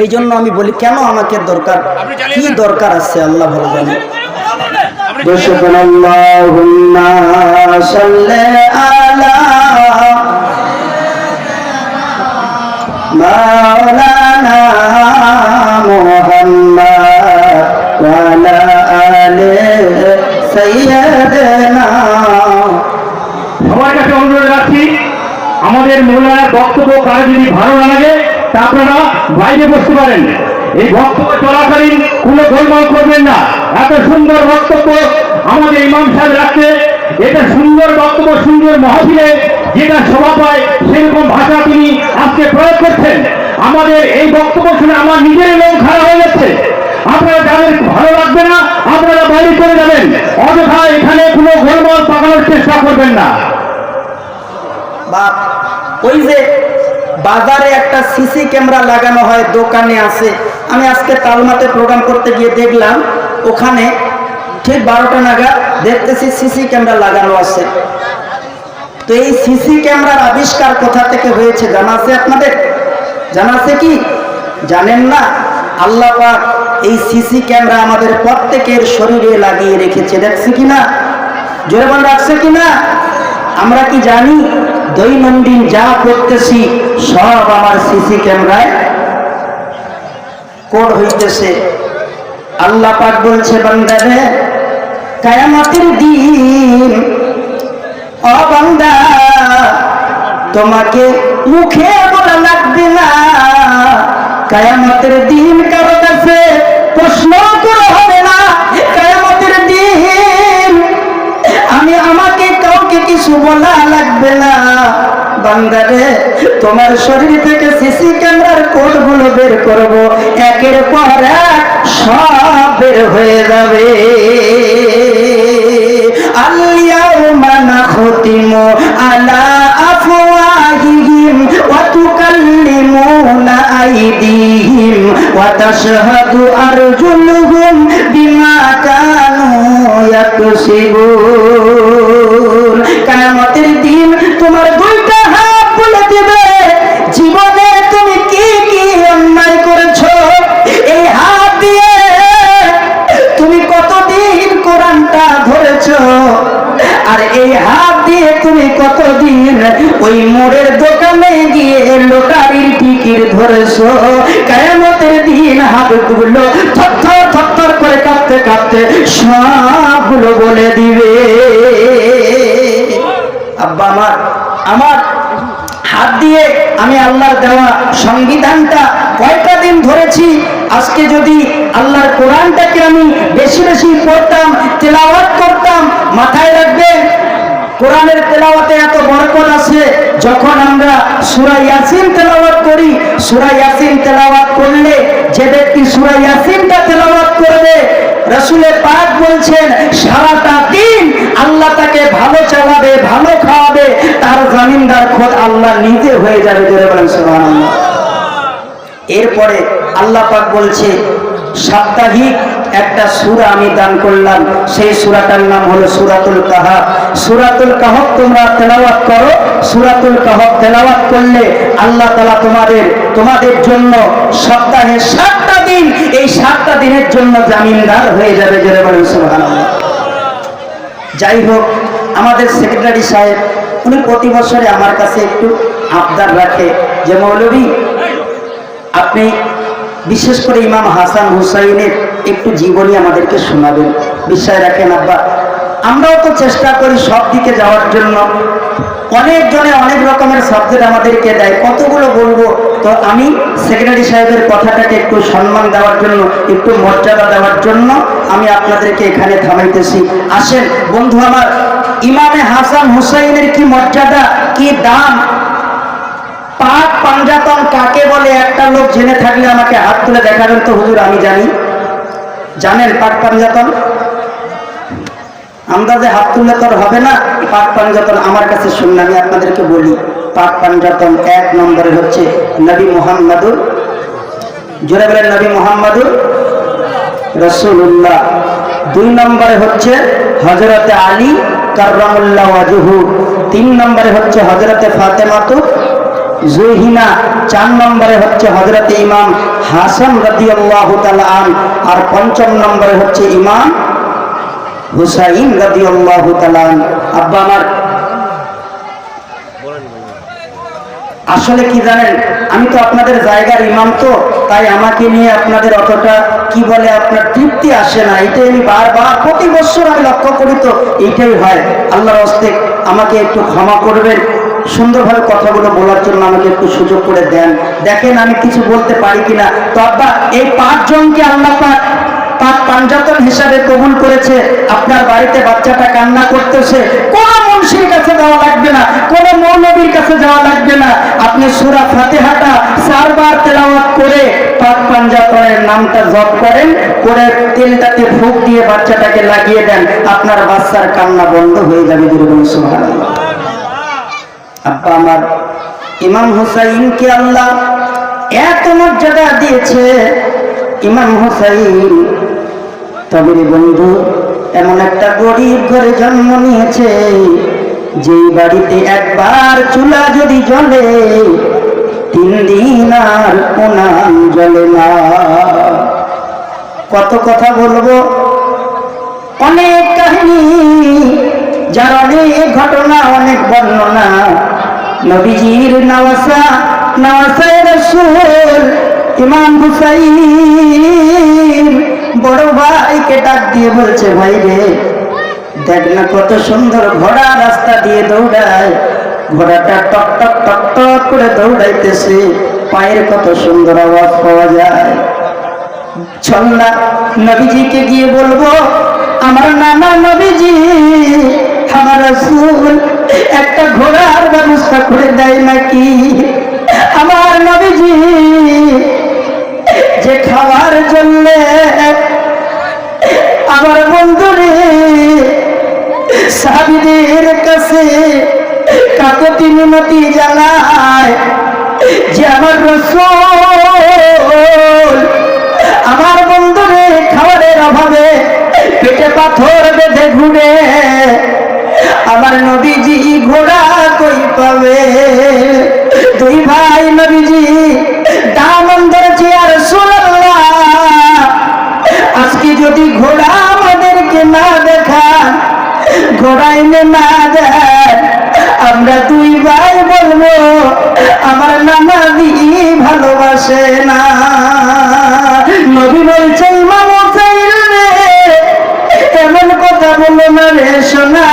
এই জন্য আমি বলি কেন আমাকে দরকার কি দরকার আছে আল্লাহ ভালো জানে بشكر اللهم صل على مولانا محمد وعلى آل سيدنا আমাদের মৌলানার বক্তব্য কারও যদি ভালো না লাগে, তা আপনারা বাইরে বসতে পারেন। এই বক্তব্য চলাকালীন কোনো গোলমাল করবেন না। এত সুন্দর বক্তব্য আমাদের ইমাম সাহেব রাখছে। এটা সুন্দর বক্তব্য, সুন্দর মহাবিলে যেটা শোভা পায়, সেরকম ভাষা তিনি আজকে প্রয়োগ করছেন। আমাদের এই বক্তব্য শুনে আমার নিজের লোক খারাপ হয়ে যাচ্ছে। আপনারা যাদের ভালো লাগবে না, আপনারা বাইরে চলে যাবেন। অযথা এখানে কোনো গোলমাল পাকানোর চেষ্টা করবেন না। বা ওই যে বাজারে একটা সিসি ক্যামেরা লাগানো হয়, দোকানে আছে। আমি আজকে তালমাতে প্রোগ্রাম করতে গিয়ে দেখলাম, ওখানে ঠিক বারোটা নাগাদ দেখতেছি সিসি ক্যামেরা লাগানো আছে। তো এই সিসি ক্যামেরার আবিষ্কার কোথা থেকে হয়েছে, জানা আছে আপনাদের? জানা আছে কি? জানেন না? আল্লাহ এই সিসি ক্যামেরা আমাদের প্রত্যেকের শরীরে লাগিয়ে রেখেছে, দেখছি কিনা? জোরে বল, রাখছে কিনা? আমরা কি জানি? দৈনন্দিন যা করতেছি, সব আমার সিসি ক্যামেরায় কোড হইতেছে। আল্লাহ পাক বলছে, বান্দারে, কায়ামতের দিন বান্দা, তোমাকে মুখে বলা লাগবে না। কায়ামতের দিন কারও কাছে প্রশ্ন করা কিছু বলা লাগবে না। বান্দারে, তোমার শরীর থেকে সিসি ক্যামেরার কোডগুলো বের করব। একের পর এক সব বের হয়ে যাবে। আলিয়াউমা নাখতিমু আলা আফওয়াহিহিম ওয়া তুকাল্লিমুনা আইদিহিম ওয়া তাশহাদু আরজুলুহুম বিমা কিয়ামতের দিন তোমার দুইটা হাত বলে দেবে। জীবনে তুমি কি কি অন্যায় করেছ? এই হাত দিয়ে তুমি কতদিন কোরআনটা ধরেছো? আর এই হাত দিয়ে তুমি কতদিন ওই মোড়ের দোকানে গিয়ে লোটারির টিকিট ধরেছো? কেমতের দিন হাতগুলো থরথর থরথর করে কাঁপতে কাঁপতে সবগুলো বলে দিবে। আব্বা, আমার আমার হাত দিয়ে আমি আল্লাহর দেওয়া সংবিধানটা কয়টা দিন ধরেছি, আজকে যদি আল্লাহর কোরআনটাকে আমি বেশি বেশি পড়তাম, তেলাওয়াত করতাম, মাথায় রাখবেন, কোরআনের তেলাওয়াতে এত বরকত আছে, যখন আমরা সূরা ইয়াসিন তেলাওয়াত করি, সূরা ইয়াসিন তেলাওয়াত করলে যে ব্যক্তি সূরা ইয়াসিনটা তেলাওয়াত করবে, রসুলের পাক বলছেন, সারাটা দিন আল্লাহ তাকে ভালো চালাবে, ভালো খাওয়াবে, তার জামিনদার খোদ আল্লাহ নিজে হয়ে যাবে জোরে বলেন সুবহানাল্লাহ। এরপরে আল্লাহ পাক বলছে, সাপ্তাহিক একটা সূরা আমি দান করলাম, সেই সূরাটার নাম হলো সূরাতুল কাহাফ। সূরাতুল কাহাফ তোমরা তেলাওয়াত করো, সূরাতুল কাহাফ তেলাওয়াত করলে আল্লাহ তাআলা তোমাদের তোমাদের জন্য সপ্তাহে সাতটা দিন, এই সাতটা দিনের জন্য জামিনদার হয়ে যাবে জোরে বলেন সুবহানাল্লাহ। যাই হোক আমাদের সেক্রেটারি সাহেব, উনি প্রতি বছরে আমার কাছে একটু আবদার রাখে যে মৌলবী আপনি বিশেষ করে ইমাম হাসান হুসাইনের একটু জীবনী আমাদেরকে শোনাবেন। বিশ্বাস রাখেন আব্বা, আমরাও তো চেষ্টা করি সব দিকে যাওয়ার জন্য। অনেকজনে অনেক রকমের সাবজেক্ট আমাদেরকে দেয়। কতগুলো বলব? তো আমি সেক্রেটারি সাহেবের কথাটাকে একটু সম্মান দেওয়ার জন্য, একটু মর্যাদা দেওয়ার জন্য আমি আপনাদেরকে এখানে থামাইতেছি। আসেন, বন্ধু আমার, ইমামে হাসান হুসাইনের কি মর্যাদা, কি দাম? পাক পাঞ্জাতন কাকে বলে? একটা লোক জেনে থাকলে আমাকে হাত তুলে দেখাবেন তো হুজুর, আমি জানি। জানেন পাক পাঞ্জাতন? আন্দাজে হাত তুললে তো আর হবে না? পাক পাঞ্জাতন আমার কাছে শুনুন আমি আপনাদেরকে বলি, পাক পাঞ্জাতন এক নম্বরে হচ্ছে নবী মোহাম্মদুর। জোরে বলেন, নবী মোহাম্মদুর রসুল্লাহ দুই নম্বরে হচ্ছে হজরতে আলী কার্রামুল্লাহ ওয়াজহু। তিন নম্বরে হচ্ছে হজরতে ফাতেমাতু জুহিনা। চার নম্বরে হচ্ছে হজরত ইমাম হাসান রাদিয়াল্লাহু আন। আর পঞ্চম নম্বরে হচ্ছে ইমাম হুসাইন তাআলা আন আব্বা আমার, আসলে কি জানেন, আমি তো আপনাদের জায়গার ইমাম তো, তাই আমাকে নিয়ে আপনাদের অতটা কি বলে আপনার তৃপ্তি আসে না। এটাই আমি বারবার প্রতি বছর আমি লক্ষ্য করি তো এইটাই হয়। আল্লাহর হস্তে আমাকে একটু ক্ষমা করবেন, সুন্দরভাবে কথাগুলো বলার জন্য আমাকে একটু সুযোগ করে দেন। দেখেন আমি কিছু বলতে পারি কিনা। তো আব্বা, এই পাঁচজনকে আল্লাহ পাক পাক পাঞ্জাতন হিসাবে কবুল করেছে, আপনার বাড়িতে বাচ্চাটা কান্না করতেছে, কোন মুন্সির কাছে যাওয়া লাগবে না, কোন মৌলবীর কাছে যাওয়া লাগবে না। আপনি সুরা ফাতেহাটা চারবার তেলাওয়াত করে পাক পাঞ্জাতনের নামটা জপ করেন, করে তেলটাতে ফুক দিয়ে বাচ্চাটাকে লাগিয়ে দেন, আপনার বাচ্চার কান্না বন্ধ হয়ে যাবে যেরকম সুবহানাল্লাহ। আব্বা, আমার ইমাম হুসাইনকে আল্লাহ এত মর্যাদা দিয়েছে, ইমাম হুসাইন তবে বন্ধু, এমন একটা গরিব ঘরে জন্ম নিয়েছে, যেই বাড়িতে একবার চুলা যদি জ্বলে, তিন দিন আর উনান জ্বলে না। কত কথা বলব? অনেক কাহিনী, যার অনেক ঘটনা, অনেক বর্ণনা। নবীজির নওয়াসা, নওয়াসায় রসুল ইমাম হুসাইন বড় ভাইকে ডাক দিয়ে বলছে, ভাই রে, দেখ না কত সুন্দর ঘোড়া রাস্তা দিয়ে দৌড়ায়। ঘোড়াটা টক টক টক টক করে দৌড়াইতেছে, পায়ের কত সুন্দর আওয়াজ পাওয়া যায়। ছল্লা নবীজিকে গিয়ে বলব, আমার নানা নবীজি, আমার রাসূল, একটা ঘোড়ার ব্যবস্থা করে দেয় নাকি? আমার নবীজি, যে খাওয়ার জন্য আমার বন্ধুরে, সাবিদের কাছে কাকতি মিনতি জানায় যে আমার রসুল, আমার বন্ধুরে খাবারের অভাবে পেটে পাথর বেঁধে ঘুরে আমার নবীজি ঘোড়া কই পাবে? দুই ভাই নবীজি দামন ধরেছে আর আজকে যদি ঘোড়া আমাদেরকে না দেখান ঘোড়া এনে না দেন আমরা দুই ভাই বলব, আমার নানা দি ভালোবাসে না। নবী বলছে এমন কথা বলো না রে সোনা।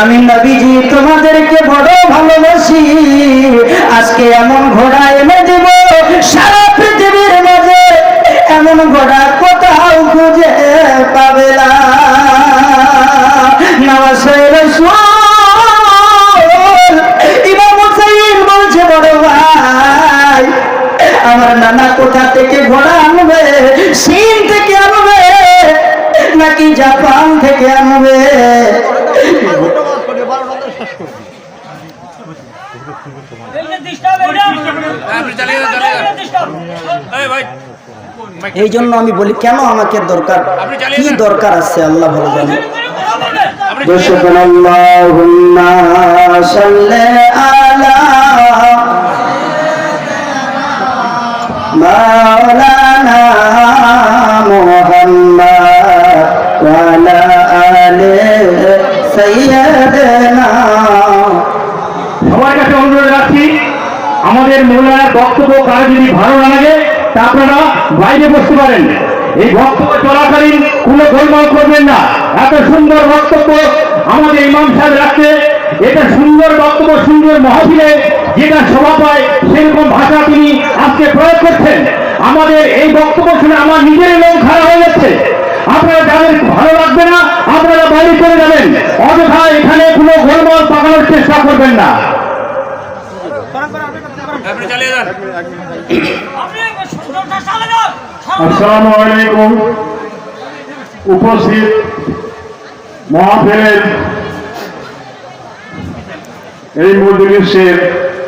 আমি নবীজি তোমাদেরকে বড় ভালোবাসি। আজকে এমন ঘোড়া এনে দেব, সারা এমন ঘোড়া কোথাও খুঁজে পাবে না। রসুল ইমাম হুসাইন বলছে, বড় ভাই, আমার নানা কোথা থেকে ঘোড়া আনবে? চীন থেকে আনবে? নাকি জাপান থেকে আনবে? ভাই। এই জন্য আমি বলি কেন আমাকে দরকার? কি। দরকার আছে আল্লাহ ভালো জানে। আপনি দোষকন আল্লাহুম্মা সাল্লি আলা মাওলানা মুহাম্মদ ওয়া আলা আলি সাইয়্যিদিনা। সবার কাছে অনুরোধ রাখছি আমাদের মহিলার বক্তব্য কারও যদি ভালো লাগে তা আপনারা বাইরে বসতে পারেন। এই বক্তব্য চলাকালীন কোনো গোলমাল করবেন না। এত সুন্দর বক্তব্য আমাদের ইমাম সাহেব রাখছে। এটা সুন্দর বক্তব্য সুন্দর মহাবিলে যেটা শোভা পায় সেরকম ভাষা তিনি আজকে প্রয়োগ করছেন। আমাদের এই বক্তব্য শুনে আমার নিজের লোক খারাপ হয়ে যাচ্ছে। আপনারা যাদের ভালো লাগবে না আপনারা বাইরে চলে যাবেন। অযথা এখানে কোনো গোলমাল পাকানোর চেষ্টা করবেন না। আপনি চালিয়ে যান। আসসালামু আলাইকুম। উপস্থিত মহাফেরের এই মজলিসের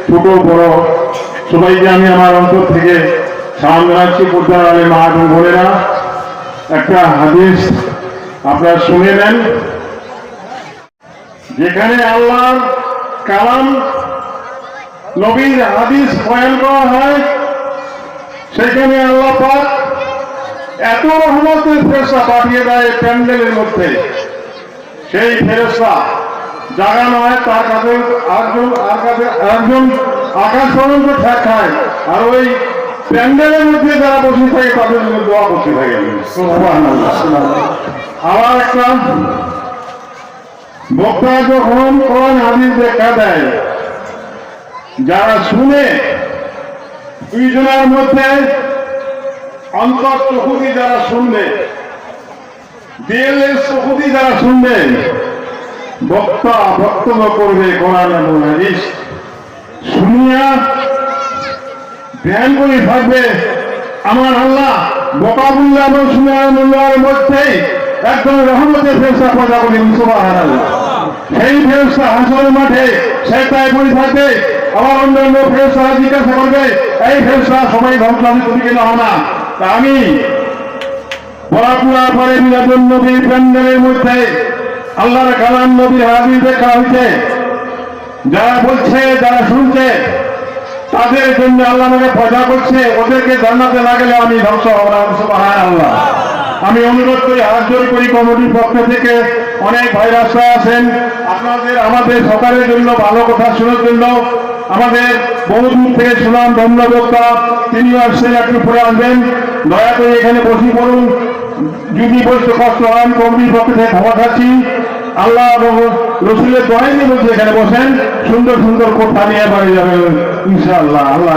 ছোট বড়। সবাইকে আমি আমার অন্তর থেকে সালাম জানাচ্ছি। বুদ্ধার আলী মা এবং বোনেরা, একটা হাদিস আপনারা শুনে নেন। যেখানে আল্লাহর কালাম নবীর হাদিস করা হয় সেখানে আল্লাহ এত রহমতের ফেরসা পাঠিয়ে দেয় প্যান্ডেলের মধ্যে। সেই ফেরসা জাগানো হয় তার কাছে একজন আর আকাশ পর্যন্ত ঠেক খায়। আর ওই প্যান্ডেলের মধ্যে যারা বসে থাকে, তাদের জন্য দোয়া করতে থাকে। আবার একটা বক্তা যখন কোরআন হাদিস দেখা দেয়, যারা শুনে দুইজনের মধ্যে অন্তর চকুতি যারা শুনবে দিলের চকুতি যারা শুনবে, বক্তা বক্তব্য করবে কোরআন এবং হাদিস। শুনিয়া ধ্যান করে থাকবে। আমার আল্লাহ বকাবুল্লাহ এবং সুনার মধ্যেই একদম রহমতের ফেরসা পয়দা করি আল্লাহ সেই ফেরসা হাসরের মাঠে সেটাই পড়ে থাকবে আবার অন্যান্য ফেরসা জিজ্ঞাসা করবে, এই ফেরসা সবাই ধ্বংস আমি তুমি কেন না? তা আমি পড়াশোনা পরে মিলাদুল নবীর প্যান্ডেলের মধ্যে আল্লাহর কালাম নবীর হাবিব দেখা হয়েছে। যারা বলছে, যারা শুনছে, তাদের জন্য আল্লাহ আমাকে পয়দা করছে। ওদেরকে জান্নাতে না গেলে আমি ধ্বংস হব না সুবহান আল্লাহ আমি অনুরোধ করি, হাত জোর করি, কমিটির পক্ষ থেকে। অনেক ভাই রাস্তায় আছেন। আপনাদের, আমাদের সকালের জন্য, ভালো কথা শোনার জন্য আমাদের বহুদূর থেকে সুনাম ধন্যবক্তা, তিনিও আসছেন, একটু পরে আসবেন। দয়া করে এখানে বসি পড়ুন। যদি বসতে কষ্ট হন কর্মীর পক্ষে থেকে ক্ষমা খাচ্ছি আল্লাহ রসুলের দয়াই বলছে এখানে বসেন। সুন্দর সুন্দর কোঠা নিয়ে বাড়ি যাবে ইনশাআল্লাহ। আল্লাহ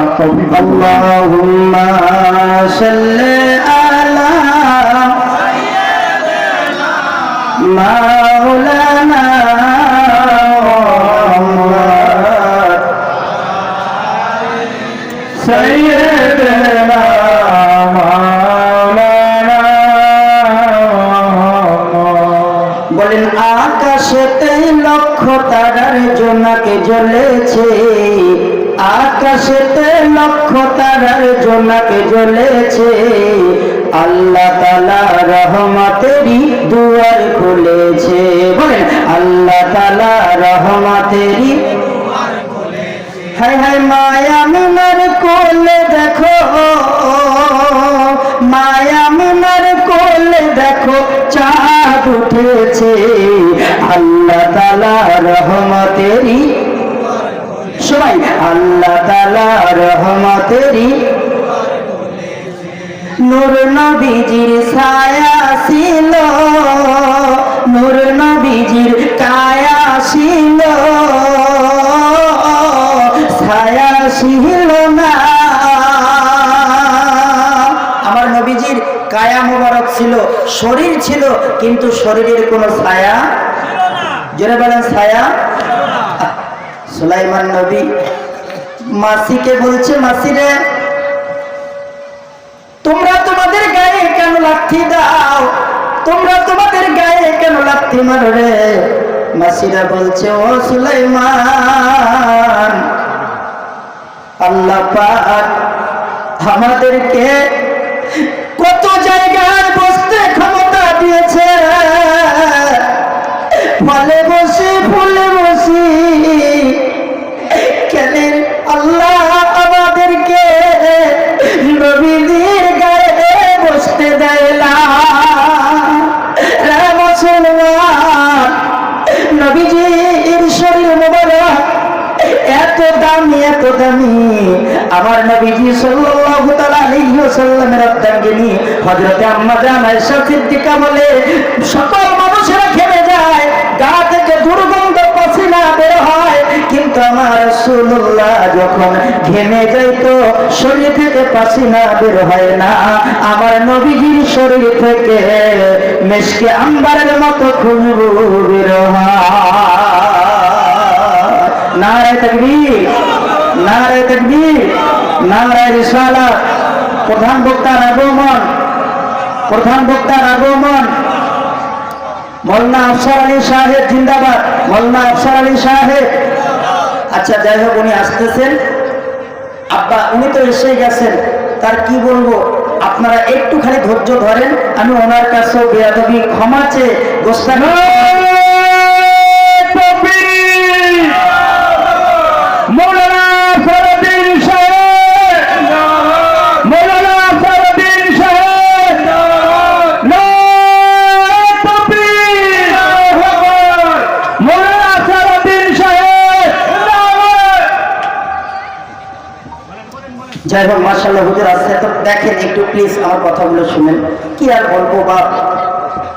আল্লাহ আল্লাহুম্মা মাওলানা বলেন, আকাশেতে লক্ষ তারার জোনাকে জ্বলেছে। আকাশেতে লক্ষ তারার জোনাকে জ্বলেছে। আল্লাহ তালা রহমতেরই দুয়ার খুলেছে। বলেন, আল্লাহ তালা রহমতেরই হাই হাই মায়া মিনার কোলে দেখো। মায়া মিনার কোলে দেখো, চাঁদ উঠেছে। আল্লাহ তালা রহমতেরি সবাই আল্লাহ তালা রহমতেরি নূর নবীজির ছায়া ছিল, নূর নবীজির কায়া ছিল। ছায়া ছিল না। আমার নবীজির কায়া মোবারক ছিল, শরীর ছিল, কিন্তু শরীরের কোনো ছায়া জোরে বলেন ছায়া। সুলাইমান নবী, মাসিকে বলছে মাসিরে তোমরা তোমাদের গায়ে কেন লাথি দাও? তোমরা তোমাদের গায়ে কেন লাথি মারো রে? মাসিরা বলছে, ও সুলাইমান আল্লাহ আমাদেরকে কত জায়গায় বসতে ক্ষমতা দিয়েছে। ফলে বসি ফুলে বসি। দামি আমার নবীজি সাল্লাল্লাহু তাআলা আলাইহি ওয়াসাল্লামের অর্ধাঙ্গিনী হযরতে আম্মা জান আয়েশা সিদ্দিকা বলে, সকল মানুষেরা খেলে যায়, গা থেকে দুর্গন্ধ পসিনা বের হয়। কিন্তু আমার রাসূলুল্লাহ যখন ঘেমে যাইতো, শরীর থেকে পাসিনা বের হয় না। আমার নবীজির শরীর থেকে মেশকে আম্বারের মতো খুশবু বের হয়। নারায় তকবীর। নারায় তকবীর, নারায় রিসালাত প্রধান বক্তার আগমন, প্রধান বক্তার আগমন। মোল্লা আফসার আলী সাহেব, জিন্দাবাদ। মোল্লা আফসার আলী সাহেব। আচ্ছা যাই হোক, উনি আসতেছেন। আব্বা, উনি তো এসে গেছেন। তার কি বলব? আপনারা একটু খালি ধৈর্য ধরেন, আমি ওনার কাছেও বেয়াদবি ক্ষমা চেয়ে গোস্তাখি যাই হোক মার্শাল্লাহ হুজুর আসছে। তো দেখেন একটু প্লিজ আমার কথাগুলো শুনেন। কি আর বা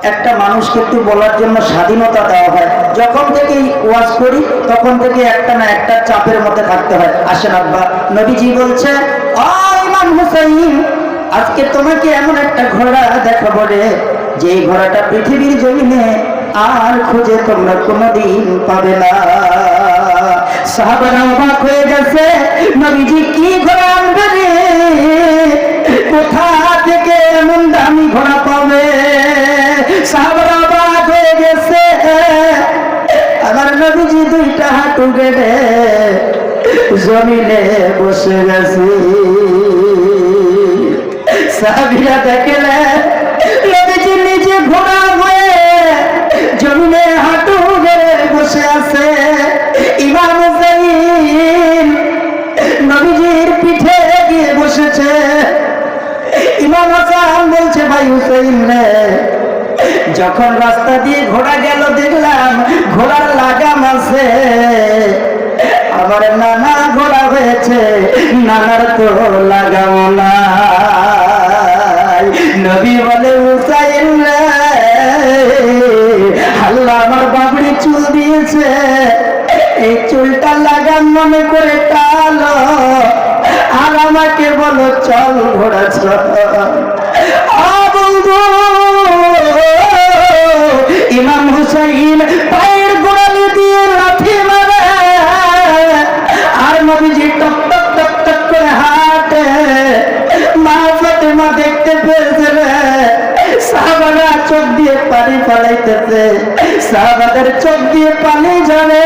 একটা মানুষকে একটু বলার জন্য স্বাধীনতা দেওয়া হয়। যখন থেকেই ওয়াজ করি, তখন থেকে একটা না একটা চাপের মধ্যে থাকতে হয়। আসেন আব্বা, নবীজি বলছে "ও ইমাম হুসাইন, আজকে তোমাকে এমন একটা ঘোড়া দেখাবো রে যে ঘোড়াটা পৃথিবীর জমিনে আর খুঁজে তোমরা কোনোদিন পাবে না। সাহাবারা হয়ে গেছে, নবীজি কি ঘোড়া কোথা থেকে এমন দামি ঘোড়া পাবে? হয়ে গেছে আমার নবীজি দুইটা হাঁটু গেড়ে জমিনে বসে গেছে। সাহাবিরা নবীজি নিজে ঘোড়া হয়ে জমিনে হাঁটু গেড়ে বসে আছে। যখন রাস্তা দিয়ে ঘোড়া গেল, দেখলাম ঘোড়ার লাগাম আছে। আমার নানা ঘোড়া হয়েছে, নানার তো লাগাম নবী বলে আমার বাবরি চুল দিয়েছে। এই চুলটা লাগাম মনে করে টালো। আর আমাকে বলো, চল ঘোড়া, চল। ইমাম হুসাইন পায়ের গোড়ালি দিয়ে লাথি মারে। আর নবীজি টক টক টক টক করে হাঁটে। মা ফাতেমা দেখতে পেয়েছে রে। চোখ দিয়ে পানি পালাইতেছে সাহাবাদের চোখ দিয়ে পানি ঝরে।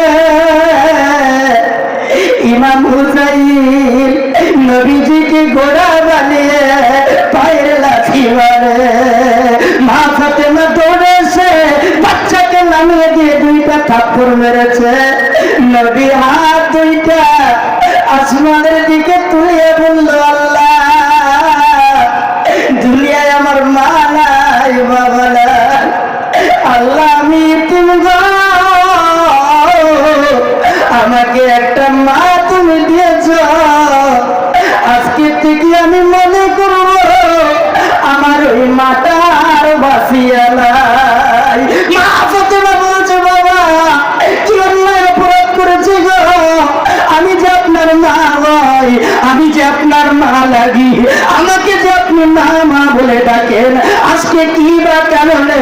আজকে কি বা কারণে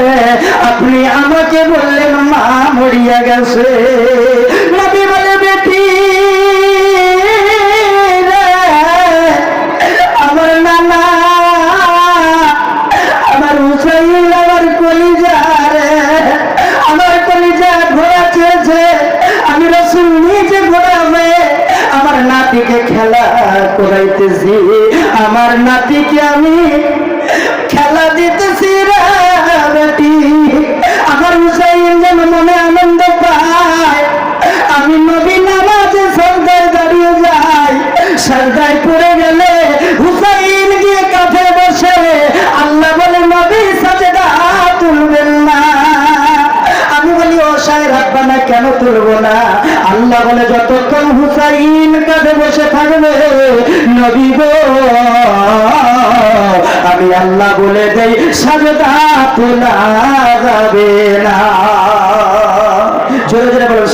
আপনি আমাকে বললেন, মা, মরিয়া গেছে। নবী বলে, বেটি আমার নানা, আমার হুসাইন আমার কলিজা রে, আমার কলিজা ঘোড়া চেয়েছে। আমি রসুল নিজে ঘোড়া হয়ে আমার নাতিকে খেলা করাইতেছি। আমার নাতিকে আমি তুলবো না। আল্লাহ বলে, যতক্ষণ হুসাইন কাঁধে বসে থাকবে, নবী গো, আমি আল্লাহ বলে দেই, সাজেদা তোলা যাবে না। জোরে জোরে বলুন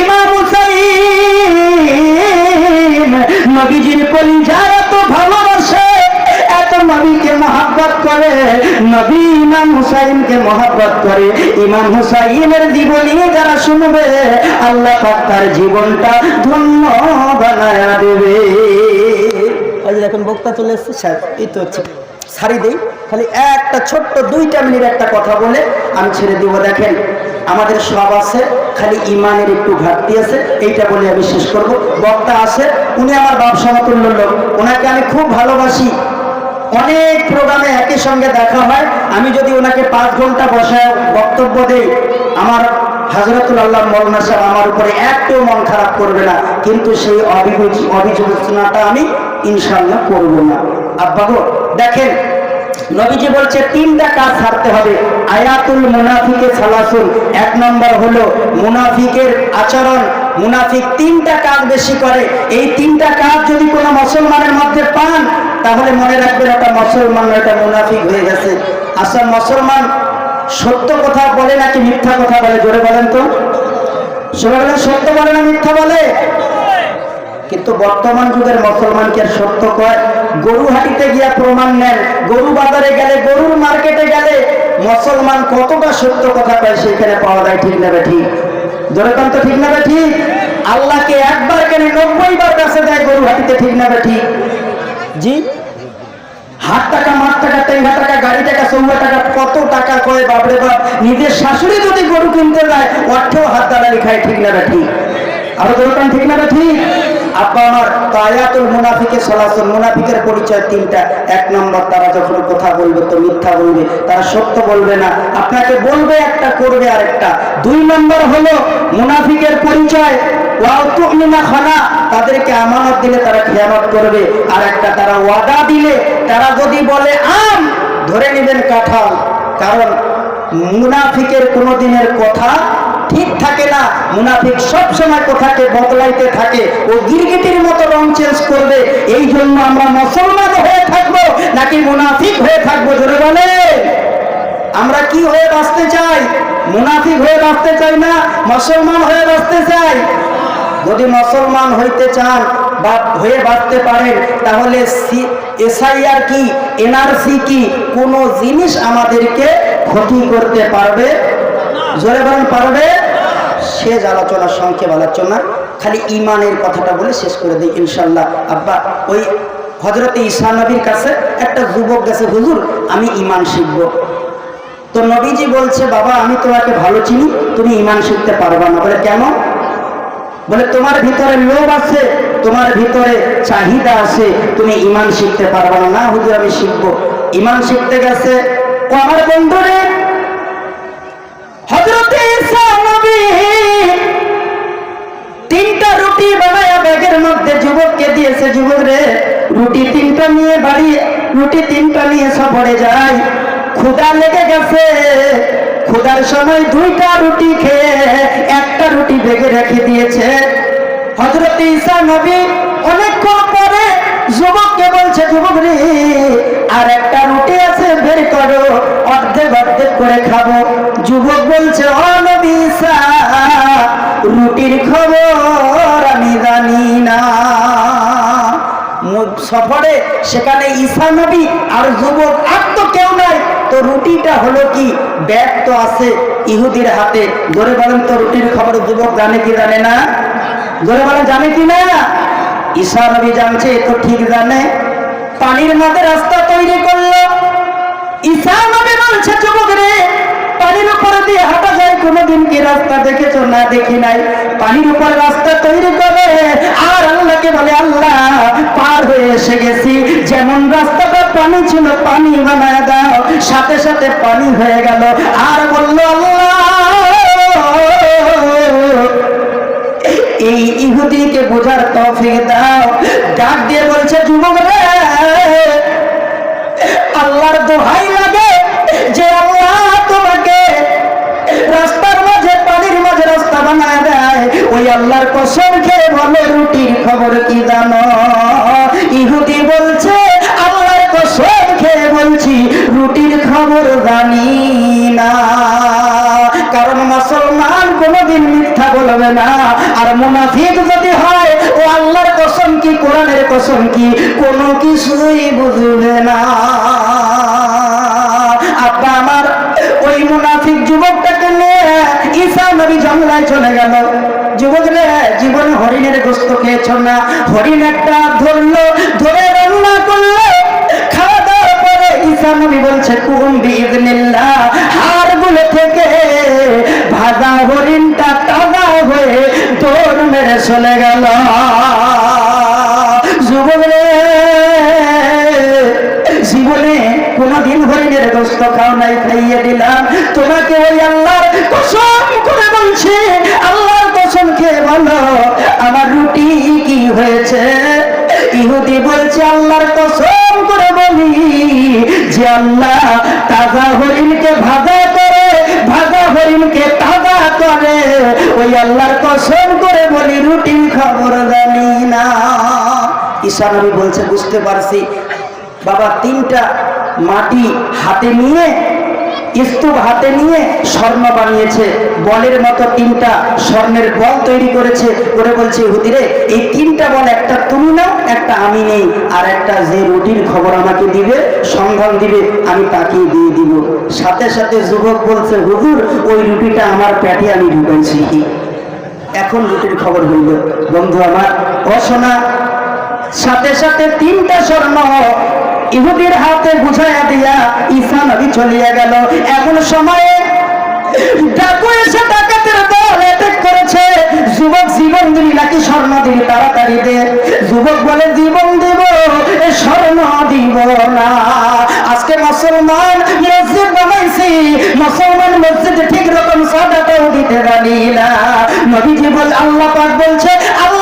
ইমাম হুসাইন, নবীজির এত ভালোবাসে এত নবীকে মহাব্বত করে, নবী ইমাম হুসাইনকে মহাব্বত করে। ইমাম হুসাইনের জীবনী যারা শুনবে, আল্লাহ তার জীবনটা ধন্য বানায় দেবে। এখন বক্তা চলে এসছে, স্যার, এই তো হচ্ছে ছাড়ি দেই। খালি একটা ছোট্ট, দুইটা মিনিট একটা কথা বলে আমি ছেড়ে দিব। দেখেন, আমাদের সব আছে, খালি ইমানের একটু ঘাটতি আছে, এইটা বলে আমি শেষ করব। বক্তা আছে, উনি আমার বাপ সমতুল্য লোক, ওনাকে আমি খুব ভালোবাসি। অনেক প্রোগ্রামে একই সঙ্গে দেখা হয়। আমি যদি ওনাকে পাঁচ ঘণ্টা বসায় বক্তব্য দেই, আমার হাজরতুল আল্লাহ মৌলানা সাহেব আমার উপরে একটু মন খারাপ করবে না। কিন্তু সেই অভিযোগ অভিযোজনাটা আমি ইনশাল্লাহ করব না। আব্বা গো, দেখেন, নবীজি বলছে, তিনটা কাজ ছাড়তে হবে। আয়াতুল মুনাফিকে সালাসুল এক নম্বর হলো মুনাফিকের আচরণ। মুনাফিক তিনটা কাজ বেশি করে। এই তিনটা কাজ যদি কোনো মুসলমানের মধ্যে পান তাহলে মনে রাখবেন ওটা মুসলমান এটা মুনাফিক হয়ে গেছে। আচ্ছা মুসলমান সত্য কথা বলে নাকি মিথ্যা কথা বলে? জোরে বলেন তো। সবাই সত্য বলে না মিথ্যা বলে? কিন্তু বর্তমান যুগের মুসলমানকে সত্য কয়? গরু হাটিতে গিয়া প্রমাণ নেন। গরু বাজারে গেলে, গরুর মার্কেটে গেলে মুসলমান কতটা সত্য কথা কয় সেখানে পাওয়া যায় ঠিক না ঠিক যেরকম তো ঠিক না ঠিক আল্লাহকে একবার কেন নব্বই বার কাছে দেয় গরু হাটিতে ঠিক না ঠিক হাত টাকা মাঠ টাকা টাকা, গাড়ি টাকা টাকা, কত টাকা বাপরে বাপ নিজের শাশুড়ি যদি গরু কিনতে যায়, অর্থেও হাত দালালি খায় ঠিক না আরও ঠিক না মুনাফিকের পরিচয় তিনটা। এক নম্বর, তারা যখন কথা বলবে তো মিথ্যা বলবে। তারা সত্য বলবে না। আপনাকে বলবে একটা, করবে আরেকটা। দুই নম্বর হলো মুনাফিকের পরিচয়। তাদেরকে আমানত দিলে তারা খেয়ানত করবে। আর একটা তারা ওয়াদা দিলে, তারা যদি বলে, আম, ধরে নেবেন কাঁঠাল। কারণ মুনাফিকের কোনো দিনের কথা ঠিক থাকে না। মুনাফিক সব সময় কথাকে বদলাইতে থাকে। ও গিরগিটির মতো রং চেঞ্জ করবে। এই জন্য আমরা মুসলমান হয়ে থাকব, নাকি মুনাফিক হয়ে থাকব? ধরে বলে আমরা কি হয়ে বাঁচতে চাই? মুনাফিক হয়ে বাঁচতে চাই না? মুসলমান হয়ে বাঁচতে চাই? যদি মুসলমান হইতে চান বা হয়ে বাঁচতে পারেন, তাহলে এসআইআর কি, এনআরসি কি, কোনো জিনিস আমাদেরকে ক্ষতি করতে পারবে? জোরে বলেন, পারবে? শেষ আলোচনা সংক্ষেপ আলোচনা। খালি ইমানের কথাটা বলে শেষ করে দিই ইনশাল্লাহ আব্বা, ওই হজরত ঈসা নবীর কাছে একটা যুবক গেছে, হুজুর, আমি ইমান শিখব। তো নবীজি বলছে, বাবা, আমি তোমাকে ভালো চিনি, তুমি ইমান শিখতে পারবা না। বলে, কেন? বলে, তোমার ভিতরে লোভ আছে, তোমার ভিতরে চাহিদা আছে, তুমি ইমান শিখতে পারবা না। না হুজুর, আমি শিখব। ইমান শিখতে গেছে? ও আমার বন্ধুরে হজরতে তিনটা রুটি বানায়া ব্যাগের মধ্যে যুবককে দিয়েছে, যুবক রে, রুটি তিনটা নিয়ে বাড়ি, রুটি তিনটা নিয়ে সফরে যায় ক্ষুদা লেগে গেছে। ক্ষুদার সময় দুইটা রুটি খেয়ে একটা রুটি বেগে রেখে দিয়েছে। হজরত ঈসা নবী অনেকক্ষণ পরে যুবককে বলছে, যুবক রে, আর একটা রুটি আছে, বের করো, অর্ধেক অর্ধেক করে খাব। যুবক বলছে ঈসা, রুটির খবর আমি জানি না। সফরে সেখানে ঈসা নবী আর যুবক আর তো কেউ নাই। রুটিটা হলো কি? ব্যাগ তো আছে ইহুদির হাতে। ধরে বলেন তো রুটির খবর, যুবক জানে কি জানে না? ধরে বলেন, জানে কি না? ঈসা নবী জানছে, এ তো ঠিক জানে। পানির মধ্যে রাস্তা তৈরি করল। ঈসা নবী বলছে, যুবক রে, পানির উপরে দিয়ে হাঁটা যায়, কোনোদিন কি রাস্তা দেখেছ? না, দেখি নাই। পানির উপর রাস্তা তৈরি করে আর আল্লাহকে বলে, আল্লাহ, পার পানি ছিল, পানি বানায় দাও। সাথে সাথে পানি হয়ে গেল। আর বলল এই ইহুদিকে বোঝার তৌফিক দাও। ডাক দিয়ে বলছে, যুবক রে, আল্লাহর দোহাই লাগে যে আল্লাহ তোমাকে রাস্তার মাঝে, পানির মাঝে রাস্তা বানায় দেয়। ওই আল্লাহর কসম খেয়ে বলে, রুটির খবর কি জানো? ইহুদি বলছে বলছি, রুটির খবর জানি না। কারণ মুসলমান কোনোদিন মিথ্যা বলবে না। আর মুনাফিক যদি হয়, ও আল্লাহর কসম কি, কোরআনের কসম কি, কোনো কিছুই বুঝবে না। আব্বা আমার, ওই মুনাফিক যুবকটাকে নিয়ে ঈসা নবী জঙ্গলায় চলে গেল। যুবক রে, জীবনে হরিণের গোস্ত খেয়েছ না? হরিণ একটা ধরলো, ধরে রান্না করল। নবী বলছে কুম বিইজনিল্লাহ হাড়গুলো থেকে ভাজা হরিণটা তাজা হয়ে দৌড় মেরে চলে গেল। জীবনে কোনদিন হরিণের খাও নাই, খাইয়ে দিলাম। তোমাকে ওই আল্লাহর কসম করে বলছি, আল্লাহর কসম খেয়ে বলো, আমার রুটি কি হয়েছে? ইহুদি বলছে, আল্লাহর কসম আল্লাহ, তাজা হরিণকে ভাজা করে, ভাজা হরিণকে তাজা করে। ওই আল্লাহর কসম করে বলি খবর জানি না। ঈশা নবী বলছে, বুঝতে পারছি। বাবা, তিনটা মাটি হাতে নিয়ে স্তূপ হাতে নিয়ে স্বর্ণ বানিয়েছে। বলের মতো তিনটা স্বর্ণের বল তৈরি করেছে। করে বলছে, হুদিরে, এই তিনটা বল একটা তুমি নাও, একটা আমি নেই। আর একটা যে রুটির খবর আমাকে দিবে, সন্ধান দিবে, আমি তাকে দিয়ে দিব। সাথে সাথে যুবক বলছে, হুজুর, ওই রুটিটা আমার প্যাটে আমি ঢুকাইছি এখন রুটির খবর হইল, বন্ধু আমার অসনা সাথে সাথে তিনটা স্বর্ণ ইহুদির হাতে বুঝাইয়া দিয়া ঈসা নবী চলিয়া গেল। এমন সময়ে ডাকু এসে ডাকাতের দল করেছে। যুবক জীবন দিলি নাকি স্বর্ণ দিলি তাড়াতাড়ি দে। যুবক বলে, জীবন দিব স্বর্ণ দিব না। আজকে মুসলমান মসজিদ বানাইছি। মুসলমান মসজিদ ঠিক রকম সাদাটাও দিতে জানি না। নবীজি বল, আল্লাহ পাক বলছে, আল্লাহ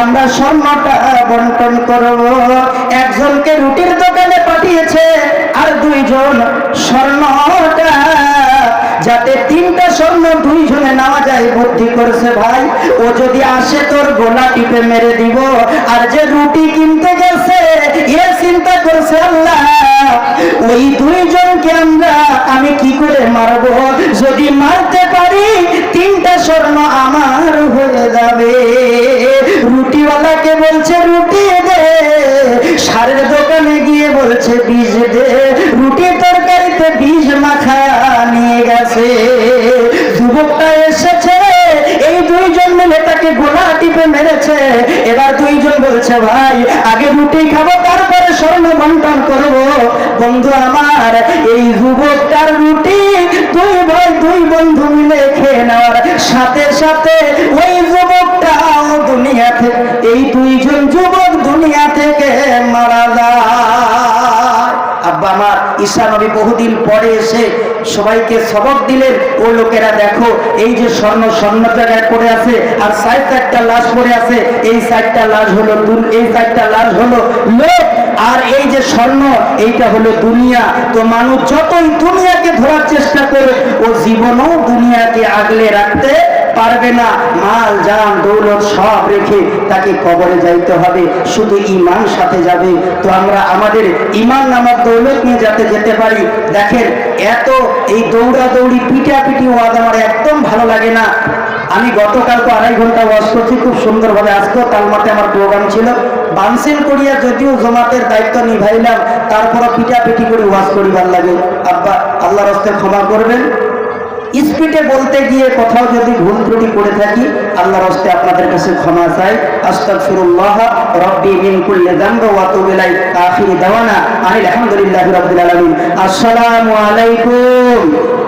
আমরা স্বর্ণটা বন্টন করব। একজনকে রুটির দোকানে পাঠিয়েছে আর দুইজন স্বর্ণটা। যাতে তিনটা স্বর্ণ দুইজনে নেওয়া যায়, বুদ্ধি করছে ভাই। ও যদি আসে তোর গোলা টিপে মেরে দিব। আর যে রুটি কিনতে গেছে এ চিন্তা করছে আল্লাহ। ওই দুইজনকে আমরা, আমি কি করে মারব? যদি মারতে পারি, তিনটা স্বর্ণ আমার হয়ে যাবে। রুটিওয়ালাকে বলছে, রুটি দে। সারের দোকানে গিয়ে বলছে বীজ দে। রুটি তরকারিতে বীজ মাখা নিয়ে গেছে। গোলা টিপে মেরেছে। এবার দুইজন বলছে, ভাই, আগে রুটি খাব, তারপরে স্বর্ণ বন্টন করব। বন্ধু আমার, এই যুবকটার রুটি দুই ভাই, দুই বন্ধু মিলে খেয়ে নেওয়ার সাথে সাথে ওই যুবকটাও দুনিয়া থেকে, এই দুইজন যুবক দুনিয়া থেকে মারা যায়। আব্বা আমার, ঈশা নবী বহুদিন পরে এসে সবাইকে সবক দিলেন। ও লোকেরা, দেখো, এই যে স্বর্ণ স্বর্ণ জায়গায় পড়ে আছে আর সাইড চারটা লাশ পড়ে আছে। এই সাইডটা লাশ হলো এই সাইডটা লাশ হলো লোক। আর এই যে স্বর্ণ, এইটা হলো দুনিয়া। তো মানুষ যতই দুনিয়াকে ধরার চেষ্টা করে ও জীবনও দুনিয়াকে আগলে রাখতে পারবে না। মাল, জান, দৌলত সব রেখে তাকে কবরে যাইতে হবে। শুধু ইমান সাথে যাবে। তো আমরা আমাদের ইমান নামক দৌলত নিয়ে যাতে যেতে পারি। দেখেন, এত এই দৌড়া দৌড়ি পিটা পিটি ওয়াজ আমার একদম ভালো লাগে না। আমি গতকাল তো আড়াই ঘণ্টা ওয়াজ করছি, খুব সুন্দরভাবে। আজকেও তালমাতে আমার প্রোগ্রাম ছিল। বানসিল করিয়া যদিও জমাতের দায়িত্ব নিভাইলাম, তারপরও পিটা পিটি করে ওয়াজ করিবার লাগে। আব্বা আল্লাহ রাস্তায় ক্ষমা করবেন। স্পিডে বলতে গিয়ে কোথাও যদি ভুল ত্রুটি করে থাকি, আল্লাহর হস্তে আপনাদের কাছে ক্ষমা চাই। আস্তাগফিরুল্লাহ, রব্বি মিন কুল্লি যামব ওয়া তুবু ইলাইহি আখিরি দাওয়ানা আলহামদুলিল্লাহি রাব্বিল আলামিন। আসসালামু আলাইকুম।